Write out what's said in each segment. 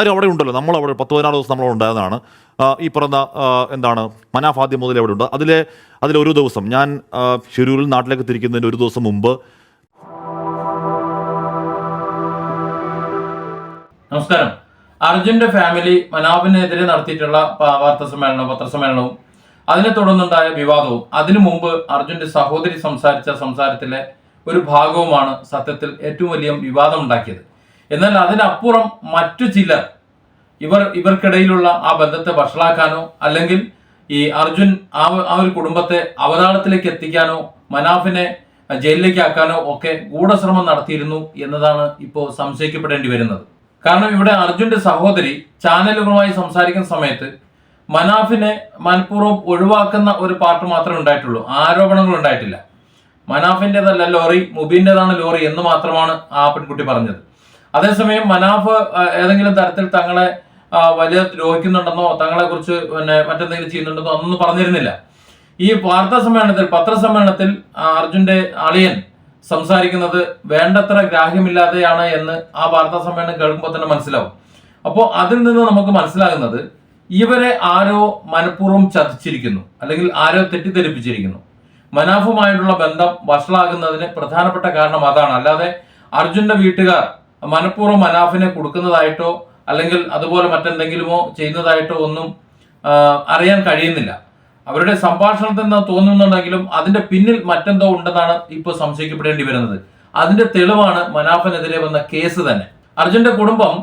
ആരും അവിടെ ഉണ്ടല്ലോ. നമ്മൾ അവിടെ പത്ത് പതിനാറ് ദിവസം നമ്മൾ ഉണ്ടായതാണ് ഈ പറഞ്ഞ എന്താണ് മനാഫ് ആദ്യം മുതൽ അവിടെ ഉണ്ട്. അതിലെ അതിലെ ഒരു ദിവസം ഞാൻ ഷിരൂരിൽ നാട്ടിലേക്ക് തിരിക്കുന്നതിന് ഒരു ദിവസം മുമ്പ് നമസ്കാരം. അർജുന്റെ ഫാമിലി മനാഫിനെതിരെ നടത്തിയിട്ടുള്ള വാർത്താ സമ്മേളനവും പത്രസമ്മേളനവും അതിനെ തുടർന്നുണ്ടായ വിവാദവും അതിനു മുമ്പ് അർജുന്റെ സഹോദരി സംസാരിച്ച സംസാരത്തിലെ ഒരു ഭാഗവുമാണ് സത്യത്തിൽ ഏറ്റവും വലിയ വിവാദം ഉണ്ടാക്കിയത് എന്നാൽ അതിനപ്പുറം മറ്റു ചിലർ ഇവർ ഇവർക്കിടയിലുള്ള ആ ബന്ധത്തെ വഷളാക്കാനോ അല്ലെങ്കിൽ ഈ അർജുൻ ആ ഒരു കുടുംബത്തെ അവതാളത്തിലേക്ക് എത്തിക്കാനോ മനാഫിനെ ജയിലിലേക്ക് ആക്കാനോ ഒക്കെ ഗൂഢശ്രമം നടത്തിയിരുന്നു എന്നതാണ് ഇപ്പോൾ സംശയിക്കപ്പെടേണ്ടി വരുന്നത്. കാരണം ഇവിടെ അർജുന്റെ സഹോദരി ചാനലുകളുമായി സംസാരിക്കുന്ന സമയത്ത് മനാഫിനെ മനഃപൂർവം ഒഴിവാക്കുന്ന ഒരു പാർട്ട് മാത്രമേ ഉണ്ടായിട്ടുള്ളൂ. ആരോപണങ്ങൾ ഉണ്ടായിട്ടില്ല. മനാഫിന്റെതല്ല ലോറി മുബീന്റെതാണ് ലോറി എന്ന് മാത്രമാണ് ആ പെൺകുട്ടി പറഞ്ഞത്. അതേസമയം മനാഫ് ഏതെങ്കിലും തരത്തിൽ തങ്ങളെ വലിയ ദ്രോഹിക്കുന്നുണ്ടെന്നോ തങ്ങളെ കുറിച്ച് പിന്നെ മറ്റെന്തെങ്കിലും ചെയ്യുന്നുണ്ടെന്നോ അതൊന്നും പറഞ്ഞിരുന്നില്ല. ഈ വാർത്താ സമ്മേളനത്തിൽ പത്രസമ്മേളനത്തിൽ അർജുന്റെ അളിയൻ സംസാരിക്കുന്നത് വേണ്ടത്ര ഗ്രാഹ്യമില്ലാതെയാണ് എന്ന് ആ വാർത്താ സമ്മേളനം കേൾക്കുമ്പോൾ തന്നെ മനസ്സിലാവും. അപ്പോൾ അതിൽ നിന്ന് നമുക്ക് മനസ്സിലാകുന്നത് ഇവരെ ആരോ മനഃപൂർവം ചതിച്ചിരിക്കുന്നു അല്ലെങ്കിൽ ആരോ തെറ്റിദ്ധരിപ്പിച്ചിരിക്കുന്നു. മനാഫുമായിട്ടുള്ള ബന്ധം വഷളാകുന്നതിന് പ്രധാനപ്പെട്ട കാരണം അതാണ്. അല്ലാതെ അർജുന്റെ വീട്ടുകാർ മനഃപൂർവം മനാഫിനെ കൊടുക്കുന്നതായിട്ടോ അല്ലെങ്കിൽ അതുപോലെ മറ്റെന്തെങ്കിലുമോ ചെയ്യുന്നതായിട്ടോ ഒന്നും അറിയാൻ കഴിയുന്നില്ല. അവരുടെ സംഭാഷണത്തിൽ നിന്ന് തോന്നുന്നുണ്ടെങ്കിലും അതിന്റെ പിന്നിൽ മറ്റെന്തോ ഉണ്ടെന്നാണ് ഇപ്പോൾ സംശയിക്കപ്പെടേണ്ടി വരുന്നത്. അതിന്റെ തെളിവാണ് മനാഫിനെതിരെ വന്ന കേസ് തന്നെ. അർജുന്റെ കുടുംബം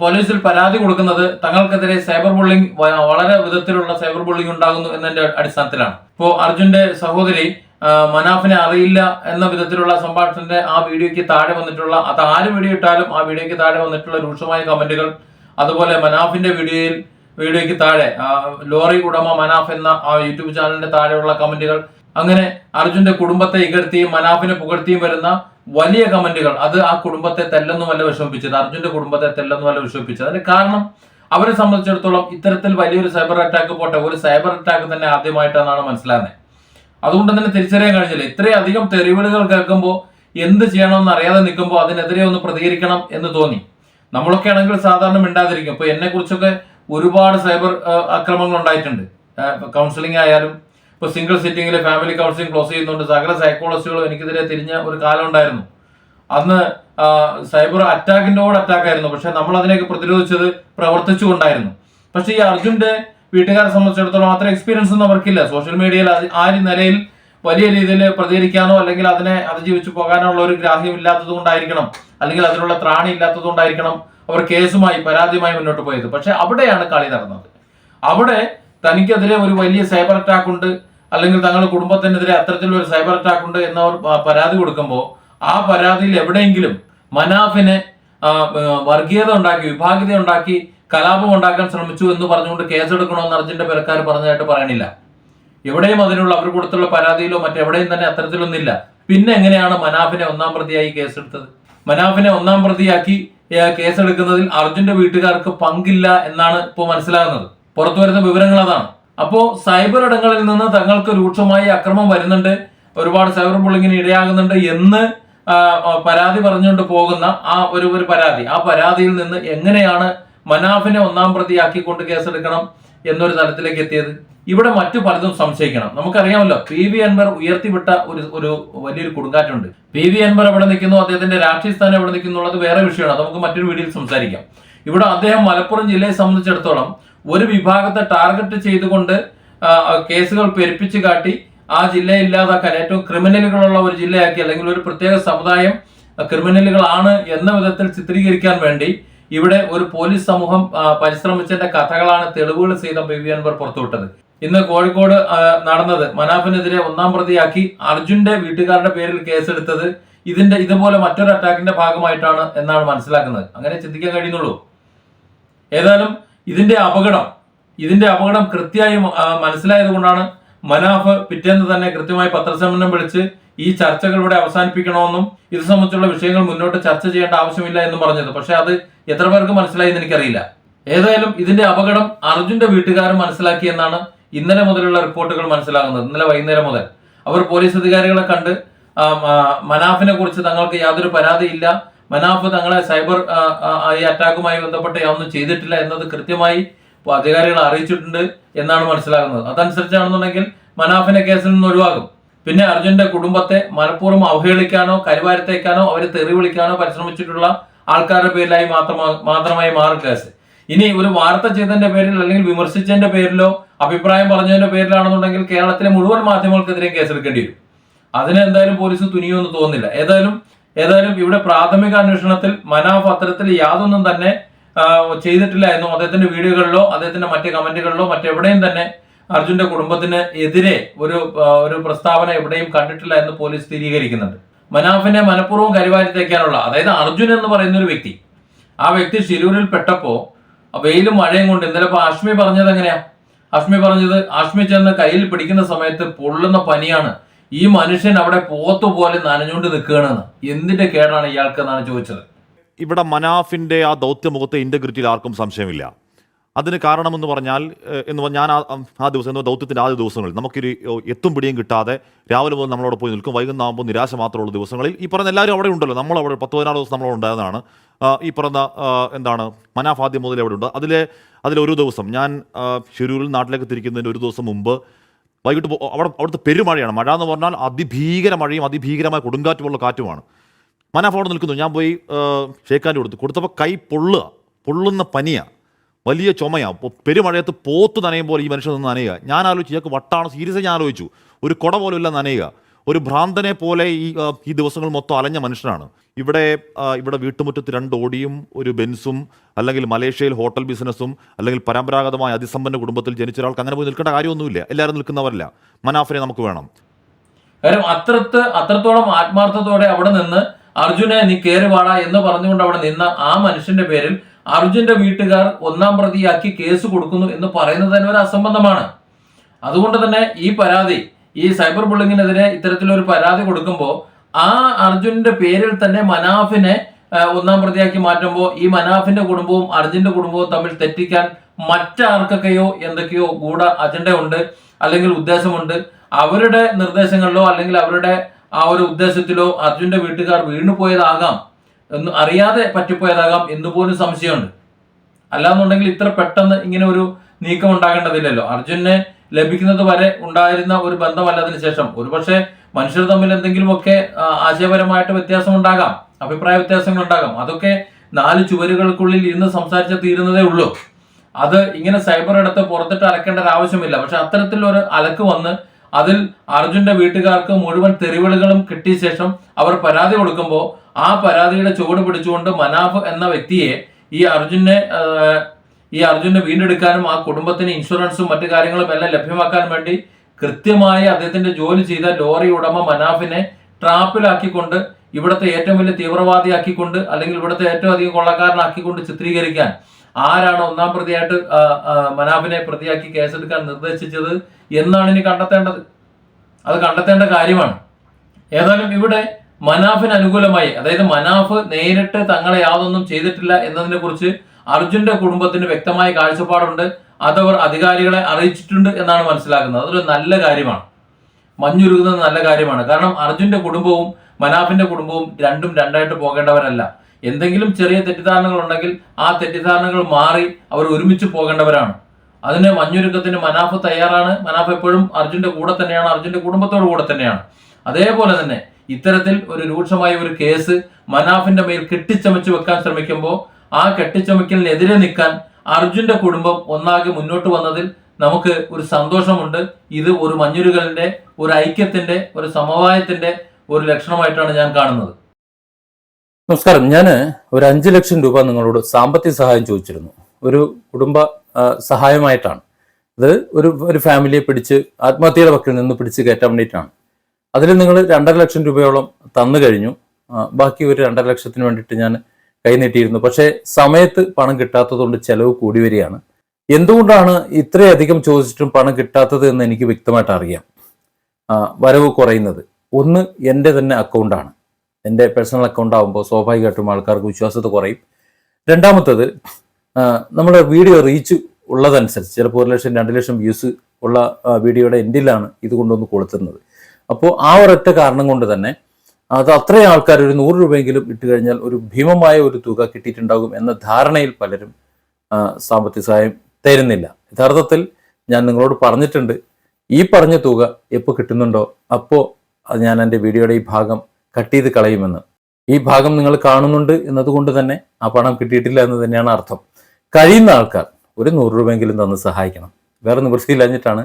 പോലീസിൽ പരാതി കൊടുക്കുന്നത് തങ്ങൾക്കെതിരെ സൈബർ ബുള്ളിംഗ് വളരെ വിധത്തിലുള്ള സൈബർ ബുള്ളിംഗ് ഉണ്ടാകുന്നു എന്നതിന്റെ അടിസ്ഥാനത്തിലാണ്. ഇപ്പോ അർജുന്റെ സഹോദരി മനാഫിനെ അറിയില്ല എന്ന വിധത്തിലുള്ള സംഭാഷണത്തിന്റെ ആ വീഡിയോയ്ക്ക് താഴെ വന്നിട്ടുള്ള അത് ആര് വീഡിയോ ഇട്ടാലും ആ വീഡിയോയ്ക്ക് താഴെ വന്നിട്ടുള്ള രൂക്ഷമായ കമന്റുകൾ. അതുപോലെ മനാഫിന്റെ വീഡിയോയിൽ വീഡിയോയ്ക്ക് താഴെ ലോറി ഉടമ മനാഫ് എന്ന ആ യൂട്യൂബ് ചാനലിന്റെ താഴെയുള്ള കമന്റുകൾ. അങ്ങനെ അർജുന്റെ കുടുംബത്തെ ഇകഴ്ത്തിയും മനാഫിനെ പുകഴ്ത്തിയും വരുന്ന വലിയ കമന്റുകൾ. അത് ആ കുടുംബത്തെ തെല്ലൊന്നുമല്ല വിഷമിപ്പിച്ചത്. അർജുന്റെ കുടുംബത്തെ തെല്ലൊന്നുമല്ല വിഷമിപ്പിച്ചത്. അതിന് കാരണം അവരെ സംബന്ധിച്ചിടത്തോളം ഇത്തരത്തിൽ വലിയൊരു സൈബർ അറ്റാക്ക് പോട്ടെ. ഒരു സൈബർ അറ്റാക്ക് തന്നെ ആദ്യമായിട്ടാണ് മനസ്സിലാകുന്നത്. അതുകൊണ്ട് തന്നെ തിരിച്ചറിയാൻ കഴിഞ്ഞില്ല. ഇത്രയും അധികം തെറിവിളികൾ കേൾക്കുമ്പോൾ എന്ത് ചെയ്യണമെന്ന് അറിയാതെ നിൽക്കുമ്പോൾ അതിനെതിരെ ഒന്ന് പ്രതികരിക്കണം എന്ന് തോന്നി. നമ്മളൊക്കെ ആണെങ്കിൽ സാധാരണ മിണ്ടാതിരിക്കും. ഇപ്പൊ എന്നെ കുറിച്ചൊക്കെ ഒരുപാട് സൈബർ അക്രമങ്ങൾ ഉണ്ടായിട്ടുണ്ട്. കൗൺസിലിംഗ് ആയാലും ഇപ്പൊ സിംഗിൾ സിറ്റിംഗിൽ ഫാമിലി കൗൺസിലിംഗ് ക്ലോസ് ചെയ്യുന്നുണ്ട്. സകല സൈക്കോളജിസ്റ്റുകളും എനിക്കെതിരെ തിരിഞ്ഞ ഒരു കാലം ഉണ്ടായിരുന്നു. അന്ന് സൈബർ അറ്റാക്കിനോട് അറ്റാക്ക് ആയിരുന്നു. പക്ഷെ നമ്മൾ അതിനെയൊക്കെ പ്രതിരോധിച്ചത് പ്രവർത്തിച്ചുകൊണ്ടായിരുന്നു. പക്ഷെ ഈ അർജുന്റെ വീട്ടുകാരെ സംബന്ധിച്ചിടത്തോളം അത്ര എക്സ്പീരിയൻസ് ഒന്നും അവർക്കില്ല. സോഷ്യൽ മീഡിയയിൽ ആ നിലയിൽ വലിയ രീതിയിൽ പ്രതികരിക്കാനോ അല്ലെങ്കിൽ അതിനെ അതിജീവിച്ച് പോകാനോ ഉള്ള ഒരു ഗ്രാഹ്യം ഇല്ലാത്തത് കൊണ്ടായിരിക്കണം. അല്ലെങ്കിൽ അതിനുള്ള ത്രാണി ഇല്ലാത്തത് കൊണ്ടായിരിക്കണം അവർ കേസുമായി പരാതിയുമായി മുന്നോട്ട് പോയത്. പക്ഷെ അവിടെയാണ് കളി നടന്നത്. അവിടെ തനിക്കെതിരെ ഒരു വലിയ സൈബർ അറ്റാക്ക് ഉണ്ട്. അല്ലെങ്കിൽ തങ്ങളുടെ കുടുംബത്തിനെതിരെ അത്തരത്തിലൊരു സൈബർ അറ്റാക്ക് ഉണ്ട് എന്നവർ പരാതി കൊടുക്കുമ്പോൾ ആ പരാതിയിൽ എവിടെയെങ്കിലും മനാഫിനെ വർഗീയത ഉണ്ടാക്കി വിഭാഗീയത ഉണ്ടാക്കി കലാപം ഉണ്ടാക്കാൻ ശ്രമിച്ചു എന്ന് പറഞ്ഞുകൊണ്ട് കേസെടുക്കണമെന്ന് അർജുന്റെ പേരക്കാർ പറഞ്ഞതായിട്ട് പറയണില്ല. എവിടെയും അതിനുള്ള അവർ കൊടുത്തുള്ള പരാതിയിലോ മറ്റെവിടെയും തന്നെ അത്തരത്തിലൊന്നില്ല പിന്നെ എങ്ങനെയാണ് മനാഫിനെ ഒന്നാം പ്രതിയായി കേസെടുത്തത്? മനാഫിനെ ഒന്നാം പ്രതിയാക്കി കേസെടുക്കുന്നതിൽ അർജുന്റെ വീട്ടുകാർക്ക് പങ്കില്ല എന്നാണ് ഇപ്പോൾ മനസ്സിലാകുന്നത്. പുറത്തു വരുന്ന വിവരങ്ങൾ അതാണ്. അപ്പോ സൈബർ ഇടങ്ങളിൽ നിന്ന് തങ്ങൾക്ക് രൂക്ഷമായി അക്രമം വരുന്നുണ്ട് ഒരുപാട് സൈബർ ബുള്ളിങ്ങിന് ഇടയാകുന്നുണ്ട് എന്ന് പരാതി പറഞ്ഞുകൊണ്ട് പോകുന്ന ആ ഒരു ഒരു പരാതി. ആ പരാതിയിൽ നിന്ന് എങ്ങനെയാണ് മനാഫിനെ ഒന്നാം പ്രതിയാക്കിക്കൊണ്ട് കേസെടുക്കണം എന്നൊരു തലത്തിലേക്ക് എത്തിയത്. ഇവിടെ മറ്റു പലതും സംശയിക്കണം. നമുക്കറിയാമല്ലോ പി വി അൻവർ ഉയർത്തിവിട്ട ഒരു ഒരു വലിയൊരു കൊടുങ്കാറ്റുണ്ട്. പി വി അൻവർ എവിടെ നിൽക്കുന്നു അദ്ദേഹത്തിന്റെ രാഷ്ട്രീയ സ്ഥാനം എവിടെ നിൽക്കുന്നു എന്നുള്ളത് വേറെ വിഷയമാണ്. നമുക്ക് മറ്റൊരു വീഡിയോയിൽ സംസാരിക്കാം. ഇവിടെ അദ്ദേഹം മലപ്പുറം ജില്ലയെ സംബന്ധിച്ചിടത്തോളം ഒരു വിഭാഗത്തെ ടാർഗറ്റ് ചെയ്തുകൊണ്ട് കേസുകൾ പെരുപ്പിച്ചു കാട്ടി ആ ജില്ല ഇല്ലാതാക്കാൻ ഏറ്റവും ക്രിമിനലുകളുള്ള ഒരു ജില്ലയാക്കി അല്ലെങ്കിൽ ഒരു പ്രത്യേക സമുദായം ക്രിമിനലുകളാണ് എന്ന വിധത്തിൽ ചിത്രീകരിക്കാൻ വേണ്ടി ഇവിടെ ഒരു പോലീസ് സമൂഹം പരിശ്രമിച്ചതിന്റെ കഥകളാണ് തെളിവുകൾ സഹിതം വി അൻവർ പുറത്തുവിട്ടത്. ഇന്ന് കോഴിക്കോട് നടന്നത് മനാഫിനെതിരെ ഒന്നാം പ്രതിയാക്കി അർജുന്റെ വീട്ടുകാരുടെ പേരിൽ കേസെടുത്തത് ഇതിന്റെ ഇതുപോലെ മറ്റൊരു അറ്റാക്കിന്റെ ഭാഗമായിട്ടാണ് എന്നാണ് മനസ്സിലാക്കുന്നത്. അങ്ങനെ ചിന്തിക്കാൻ കഴിയുന്നുള്ളൂ. ഏതായാലും ഇതിന്റെ അപകടം ഇതിന്റെ അപകടം കൃത്യമായി മനസ്സിലായത് കൊണ്ടാണ് മനാഫ് പിറ്റേന്ന് തന്നെ കൃത്യമായി പത്രസമ്മേളനം വിളിച്ച് ഈ ചർച്ചകൾ ഇവിടെ അവസാനിപ്പിക്കണമെന്നും ഇത് സംബന്ധിച്ചുള്ള വിഷയങ്ങൾ മുന്നോട്ട് ചർച്ച ചെയ്യേണ്ട ആവശ്യമില്ല എന്നും പറഞ്ഞത്. പക്ഷെ അത് എത്ര പേർക്ക് മനസ്സിലായി എന്ന് എനിക്കറിയില്ല. ഏതായാലും ഇതിന്റെ അപകടം അർജുന്റെ വീട്ടുകാരും മനസ്സിലാക്കി എന്നാണ് ഇന്നലെ മുതലുള്ള റിപ്പോർട്ടുകൾ മനസ്സിലാകുന്നത്. ഇന്നലെ വൈകുന്നേരം മുതൽ. അവർ പോലീസ് അധികാരികളെ കണ്ട് മനാഫിനെ കുറിച്ച് തങ്ങൾക്ക് യാതൊരു പരാതിയില്ല മനാഫ് തങ്ങളെ സൈബർ ഈ അറ്റാക്കുമായി ബന്ധപ്പെട്ട് യാതൊന്നും ചെയ്തിട്ടില്ല എന്നത് കൃത്യമായി അധികാരികൾ അറിയിച്ചിട്ടുണ്ട് എന്നാണ് മനസ്സിലാകുന്നത്. അതനുസരിച്ചാണെന്നുണ്ടെങ്കിൽ മനാഫിനെ കേസിൽ നിന്ന് ഒഴിവാകും പിന്നെ അർജുന്റെ കുടുംബത്തെ മനഃപൂർവം അവഹേളിക്കാനോ കരിവാരത്തേക്കാനോ അവരെ തെറി വിളിക്കാനോ പരിശ്രമിച്ചിട്ടുള്ള ആൾക്കാരുടെ പേരിലായി മാത്രമാ മാത്രമായി മാറും കേസ്. ഇനി ഒരു വാർത്ത ചെയ്തതിന്റെ പേരിൽ അല്ലെങ്കിൽ വിമർശിച്ചതിന്റെ പേരിലോ അഭിപ്രായം പറഞ്ഞതിന്റെ പേരിലാണെന്നുണ്ടെങ്കിൽ കേരളത്തിലെ മുഴുവൻ മാധ്യമങ്ങൾക്കെതിരെയും കേസെടുക്കേണ്ടി വരും. അതിന് എന്തായാലും പോലീസ് തുനിയുമെന്ന് തോന്നുന്നില്ല. ഏതായാലും ഏതായാലും ഇവിടെ പ്രാഥമിക അന്വേഷണത്തിൽ മനാഫ് അത്തരത്തിൽ യാതൊന്നും തന്നെ ചെയ്തിട്ടില്ല എന്നും അദ്ദേഹത്തിന്റെ വീഡിയോകളിലോ അദ്ദേഹത്തിന്റെ മറ്റ് കമന്റുകളിലോ മറ്റെവിടെയും തന്നെ അർജുന്റെ കുടുംബത്തിന് എതിരെ ഒരു ഒരു പ്രസ്താവന എവിടെയും കണ്ടിട്ടില്ല എന്ന് പോലീസ് സ്ഥിരീകരിക്കുന്നുണ്ട്. മനാഫിനെ മനഃപൂർവം കരിവാരിത്തേക്കാനുള്ള അതായത് അർജുൻ എന്ന് പറയുന്ന ഒരു വ്യക്തി ആ വ്യക്തി ശിരൂരിൽ പെട്ടപ്പോ വെയിലും മഴയും കൊണ്ട് ഇന്നലെ ഇപ്പൊ അഷ്മി പറഞ്ഞത് എങ്ങനെയാ? അഷ്മി പറഞ്ഞത് അഷ്മി ചെന്ന് കയ്യിൽ പിടിക്കുന്ന സമയത്ത് പൊള്ളുന്ന പനിയാണ് ഈ മനുഷ്യൻ അവിടെ പോത്തു പോലെ നനഞ്ഞുകൊണ്ട് നിൽക്കുകയാണെന്ന്. എന്തിന്റെ കേടാണ് ഇയാൾക്ക് എന്നാണ് ചോദിച്ചത്? ഇവിടെ മനാഫിന്റെ ആ ദൗത്യമുഖത്തെ ഇന്റഗ്രിറ്റിയിൽ ആർക്കും സംശയമില്ല. അതിന് കാരണമെന്ന് പറഞ്ഞാൽ എന്ന് പറഞ്ഞാൽ ഞാൻ ആ ദിവസം എന്ന് ദൗത്യത്തിന്റെ ആദ്യ ദിവസങ്ങളിൽ നമുക്കൊരു എത്തും പിടിയും കിട്ടാതെ രാവിലെ മുതൽ നമ്മളവിടെ പോയി നിൽക്കും വൈകുന്നേരമാകുമ്പോൾ നിരാശ മാത്രമുള്ള ദിവസങ്ങളിൽ ഈ പറഞ്ഞ എല്ലാവരും അവിടെ ഉണ്ടല്ലോ നമ്മൾ അവിടെ പത്ത് പതിനാറ് ദിവസം നമ്മളവിടെ ഉണ്ടായതാണ് ഈ പറഞ്ഞ എന്താണ് മനാഫ് ആദ്യം മുതൽ അവിടെ ഉണ്ട്. അതിലെ അതിലൊരു ദിവസം ഞാൻ ഷിരൂരിൽ നാട്ടിലേക്ക് തിരിക്കുന്നതിന്റെ ഒരു ദിവസം മുമ്പ് വൈകിട്ട് അവിടെ അവിടുത്തെ പെരുമഴയാണ്. മഴ എന്ന് പറഞ്ഞാൽ അതിഭീകര മഴയും അതിഭീകരമായ കൊടുങ്കാറ്റുമുള്ള കാറ്റുമാണ്. മനാഫ് അവിടെ നിൽക്കുന്നു. ഞാൻ പോയി ഷേക്കാന്റെ കൊടുത്തു കൊടുത്തപ്പോൾ കൈ പൊള്ളുക പൊള്ളുന്ന പനിയാണ് വലിയ ചുമയാണ് ഇപ്പോൾ പെരുമഴയത്ത് പോത്ത് നനയും പോലെ ഈ മനുഷ്യൻ നിന്ന് നനയുക. ഞാൻ ആലോചിച്ചു ഇയാൾക്ക് വട്ടാണ് സീരിയസ് ഞാൻ ആലോചിച്ചു. ഒരു കുട പോലുമില്ല നനയുക. ഒരു ഭ്രാന്തനെ പോലെ ഈ ഈ ദിവസങ്ങൾ മൊത്തം അലഞ്ഞ മനുഷ്യനാണ്. ഇവിടെ ഇവിടെ വീട്ടുമുറ്റത്ത് രണ്ട് ഓടിയും ഒരു ബെൻസും അല്ലെങ്കിൽ മലേഷ്യയിൽ ഹോട്ടൽ ബിസിനസ്സും അല്ലെങ്കിൽ പരമ്പരാഗതമായ അതിസമ്പന്ന കുടുംബത്തിൽ ജനിച്ച ഒരാൾക്ക് അങ്ങനെ പോയി നിൽക്കേണ്ട കാര്യമൊന്നുമില്ല. എല്ലാവരും നിൽക്കുന്നവരല്ല. മനാഫിനെ നമുക്ക് വേണം. കാര്യം അത്രത്ത് അത്രത്തോളം ആത്മാർത്ഥത്തോടെ അവിടെ നിന്ന് അർജുനെ നീ കയറി വാടാ എന്ന് പറഞ്ഞുകൊണ്ട് അവിടെ നിന്ന ആ മനുഷ്യന്റെ പേരിൽ അർജുന്റെ വീട്ടുകാർ ഒന്നാം പ്രതിയാക്കി കേസ് കൊടുക്കുന്നു എന്ന് പറയുന്നത് തന്നെ ഒരു അസംബന്ധമാണ്. അതുകൊണ്ട് തന്നെ ഈ പരാതി ഈ സൈബർ ബുള്ളിങ്ങിനെതിരെ ഇത്തരത്തിലൊരു പരാതി കൊടുക്കുമ്പോൾ ആ അർജുന്റെ പേരിൽ തന്നെ മനാഫിനെ ഒന്നാം പ്രതിയാക്കി മാറ്റുമ്പോൾ ഈ മനാഫിന്റെ കുടുംബവും അർജുന്റെ കുടുംബവും തമ്മിൽ തെറ്റിക്കാൻ മറ്റാർക്കൊക്കെയോ എന്തൊക്കെയോ ഗൂഢ അജണ്ട ഉണ്ട് അല്ലെങ്കിൽ ഉദ്ദേശമുണ്ട്. അവരുടെ നിർദ്ദേശങ്ങളിലോ അല്ലെങ്കിൽ അവരുടെ ആ ഒരു ഉദ്ദേശത്തിലോ അർജുന്റെ വീട്ടുകാർ വീണുപോയതാകാം. എന്ന് അറിയാതെ പറ്റിപ്പോയതാകാം എന്നുപോലും സംശയമുണ്ട്. അല്ലാന്നുണ്ടെങ്കിൽ ഇത്ര പെട്ടെന്ന് ഇങ്ങനെ ഒരു നീക്കം ഉണ്ടാകേണ്ടതില്ലല്ലോ. അർജുനെ ലഭിക്കുന്നത് വരെ ഉണ്ടായിരുന്ന ഒരു ബന്ധമല്ല അതിന് ശേഷം. ഒരുപക്ഷെ മനുഷ്യർ തമ്മിൽ എന്തെങ്കിലുമൊക്കെ ആശയപരമായിട്ട് വ്യത്യാസം ഉണ്ടാകാം അഭിപ്രായ വ്യത്യാസങ്ങൾ ഉണ്ടാകാം അതൊക്കെ നാല് ചുവരുകൾക്കുള്ളിൽ ഇരുന്ന് സംസാരിച്ച തീരുന്നതേ ഉള്ളൂ. അത് ഇങ്ങനെ സൈബർ എടുത്ത് പുറത്തിട്ട് അലക്കേണ്ട ഒരു ആവശ്യമില്ല. പക്ഷെ അത്തരത്തിലൊരു അലക്ക് വന്ന് അതിൽ അർജുന്റെ വീട്ടുകാർക്ക് മുഴുവൻ തെരുവിളികളും കിട്ടിയ ശേഷം അവർ പരാതി കൊടുക്കുമ്പോൾ ആ പരാതിയുടെ ചുവട് പിടിച്ചുകൊണ്ട് മനാഫ് എന്ന വ്യക്തിയെ ഈ അർജുനെ ഈ അർജുനെ വീണ്ടെടുക്കാനും ആ കുടുംബത്തിന് ഇൻഷുറൻസും മറ്റു കാര്യങ്ങളും എല്ലാം ലഭ്യമാക്കാൻ വേണ്ടി കൃത്യമായി അദ്ദേഹത്തിന്റെ ജോലി ചെയ്ത ലോറി ഉടമ മനാഫിനെ ട്രാപ്പിലാക്കിക്കൊണ്ട് ഇവിടുത്തെ ഏറ്റവും വലിയ തീവ്രവാദിയാക്കിക്കൊണ്ട് അല്ലെങ്കിൽ ഇവിടുത്തെ ഏറ്റവും അധികം കൊള്ളക്കാരനാക്കിക്കൊണ്ട് ചിത്രീകരിക്കാൻ ആരാണ് ഒന്നാം പ്രതിയായിട്ട് മനാഫിനെ പ്രതിയാക്കി കേസെടുക്കാൻ നിർദ്ദേശിച്ചത് എന്നാണ് ഇനി കണ്ടെത്തേണ്ടത്. അത് കണ്ടെത്തേണ്ട കാര്യമാണ്. ഏതായാലും ഇവിടെ മനാഫിന് അനുകൂലമായി. അതായത് മനാഫ് നേരിട്ട് തങ്ങളെ യാതൊന്നും ചെയ്തിട്ടില്ല എന്നതിനെ കുറിച്ച് അർജുന്റെ കുടുംബത്തിന് വ്യക്തമായ കാഴ്ചപ്പാടുണ്ട്. അതവർ അധികാരികളെ അറിയിച്ചിട്ടുണ്ട് എന്നാണ് മനസ്സിലാക്കുന്നത്. അതൊരു നല്ല കാര്യമാണ്. മഞ്ഞുരുകുന്നത് നല്ല കാര്യമാണ്. കാരണം അർജുന്റെ കുടുംബവും മനാഫിന്റെ കുടുംബവും രണ്ടും രണ്ടായിട്ട് പോകേണ്ടവരല്ല. എന്തെങ്കിലും ചെറിയ തെറ്റിദ്ധാരണകൾ ഉണ്ടെങ്കിൽ ആ തെറ്റിദ്ധാരണകൾ മാറി അവർ ഒരുമിച്ച് പോകേണ്ടവരാണ്. അതിന് മഞ്ഞുരുക്കത്തിന് മനാഫ് തയ്യാറാണ്. മനാഫ് എപ്പോഴും അർജുന്റെ കൂടെ തന്നെയാണ്. അർജുന്റെ കുടുംബത്തോട് കൂടെ തന്നെയാണ്. അതേപോലെ തന്നെ ഇത്തരത്തിൽ ഒരു രൂക്ഷമായ ഒരു കേസ് മനാഫിന്റെ മേൽ കെട്ടിച്ചമച്ചു വെക്കാൻ ശ്രമിക്കുമ്പോൾ ആ കെട്ടിച്ചമക്കലിനെതിരെ നിൽക്കാൻ അർജുന്റെ കുടുംബം ഒന്നാകെ മുന്നോട്ട് വന്നതിൽ നമുക്ക് ഒരു സന്തോഷമുണ്ട്. ഇത് ഒരു മഞ്ഞുരുകലിന്റെ ഒരു ഐക്യത്തിന്റെ ഒരു സമവായത്തിന്റെ ഒരു ലക്ഷണമായിട്ടാണ് ഞാൻ കാണുന്നത്. നമസ്കാരം. ഞാൻ ഒരു അഞ്ച് ലക്ഷം രൂപ നിങ്ങളോട് സാമ്പത്തിക സഹായം ചോദിച്ചിരുന്നു. ഒരു കുടുംബ സഹായമായിട്ടാണ്. ഇത് ഒരു ഒരു ഫാമിലിയെ പിടിച്ച് ആത്മഹത്യയുടെ പക്കൽ നിന്ന് പിടിച്ച് കയറ്റാൻ വേണ്ടിയിട്ടാണ്. അതിൽ നിങ്ങൾ രണ്ടര ലക്ഷം രൂപയോളം തന്നു കഴിഞ്ഞു. ബാക്കി ഒരു രണ്ടര ലക്ഷത്തിന് വേണ്ടിയിട്ട് ഞാൻ കൈനീട്ടിയിരുന്നു പക്ഷേ സമയത്ത് പണം കിട്ടാത്തതുകൊണ്ട് ചെലവ് കൂടി വരികയാണ്. എന്തുകൊണ്ടാണ് ഇത്രയധികം ചോദിച്ചിട്ടും പണം കിട്ടാത്തത് എന്ന് എനിക്ക് വ്യക്തമായിട്ട് അറിയാം. വരവ് കുറയുന്നത്. ഒന്ന് എന്റെ തന്നെ അക്കൗണ്ടാണ് എന്റെ പേഴ്സണൽ അക്കൗണ്ട് ആകുമ്പോൾ സ്വാഭാവികമായിട്ടും ആൾക്കാർക്ക് വിശ്വാസത കുറയും. രണ്ടാമത്തത് നമ്മുടെ വീഡിയോ റീച്ച് ഉള്ളതനുസരിച്ച് ചിലപ്പോൾ ഒരു ലക്ഷം രണ്ട് ലക്ഷം വ്യൂസ് ഉള്ള വീഡിയോയുടെ എൻഡിലാണ് ഇത് കൊണ്ടുവന്ന് കൊളുത്തുന്നത്. അപ്പോൾ ആ ഒരൊറ്റ കാരണം കൊണ്ട് തന്നെ അത് അത്രയും ആൾക്കാർ ഒരു നൂറ് രൂപയെങ്കിലും ഇട്ട് കഴിഞ്ഞാൽ ഒരു ഭീമമായ ഒരു തുക കിട്ടിയിട്ടുണ്ടാകും എന്ന ധാരണയിൽ പലരും സാമ്പത്തിക സഹായം തരുന്നില്ല. യഥാർത്ഥത്തിൽ ഞാൻ നിങ്ങളോട് പറഞ്ഞിട്ടുണ്ട് ഈ പറഞ്ഞ തുക എപ്പോൾ കിട്ടുന്നുണ്ടോ അപ്പോൾ ഞാൻ എന്റെ വീഡിയോയുടെ ഈ ഭാഗം കട്ട് ചെയ്ത് കളയുമെന്ന്. ഈ ഭാഗം നിങ്ങൾ കാണുന്നുണ്ട് എന്നതുകൊണ്ട് തന്നെ ആ പണം കിട്ടിയിട്ടില്ല എന്ന് തന്നെയാണ് അർത്ഥം. കഴിയുന്ന ആൾക്കാർ ഒരു നൂറ് രൂപയെങ്കിലും തന്ന് സഹായിക്കണം. വേറെ നിവൃത്തിയില്ലഞ്ഞിട്ടാണ്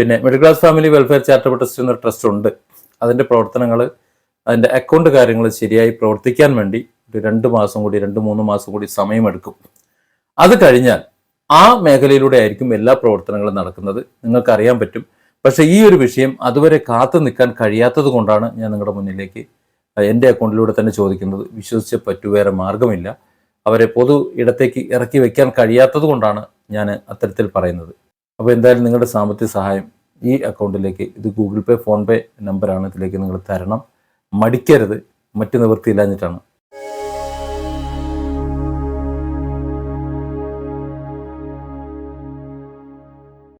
പിന്നെ middle class family welfare charitable trust എന്നൊരു ട്രസ്റ്റ് ഉണ്ട്. അതിന്റെ പ്രവർത്തനങ്ങൾ അതിന്റെ അക്കൗണ്ട് കാര്യങ്ങൾ ശരിയായി പ്രവർത്തിക്കാൻ വേണ്ടി ഒരു രണ്ട് മാസം കൂടി രണ്ട് മൂന്ന് മാസം കൂടി സമയമെടുക്കും. അത് കഴിഞ്ഞാൽ ആ മേഖലയിലൂടെ ആയിരിക്കും എല്ലാ പ്രവർത്തനങ്ങളും നടക്കുന്നത്. നിങ്ങൾക്കറിയാൻ പറ്റും. പക്ഷേ ഈ ഒരു വിഷയം അതുവരെ കാത്തു നിൽക്കാൻ കഴിയാത്തത് കൊണ്ടാണ് ഞാൻ നിങ്ങളുടെ മുന്നിലേക്ക് എന്റെ അക്കൗണ്ടിലൂടെ തന്നെ ചോദിക്കുന്നത്. വിശ്വസിച്ച് പറ്റു വേറെ മാർഗമില്ല അവരെ പൊതു ഇടത്തേക്ക് ഇറക്കി വയ്ക്കാൻ കഴിയാത്തത് കൊണ്ടാണ് ഞാൻ അത്തരത്തിൽ പറയുന്നത്. അപ്പോൾ എന്തായാലും നിങ്ങളുടെ സാമ്പത്തിക സഹായം ഈ അക്കൗണ്ടിലേക്ക് ഇത് ഗൂഗിൾ പേ ഫോൺ പേ നമ്പറാണ് ഇതിലേക്ക് നിങ്ങൾ തരണം. മടിക്കരുത്. മറ്റു നിവൃത്തിയില്ലാഞ്ഞിട്ടാണ്.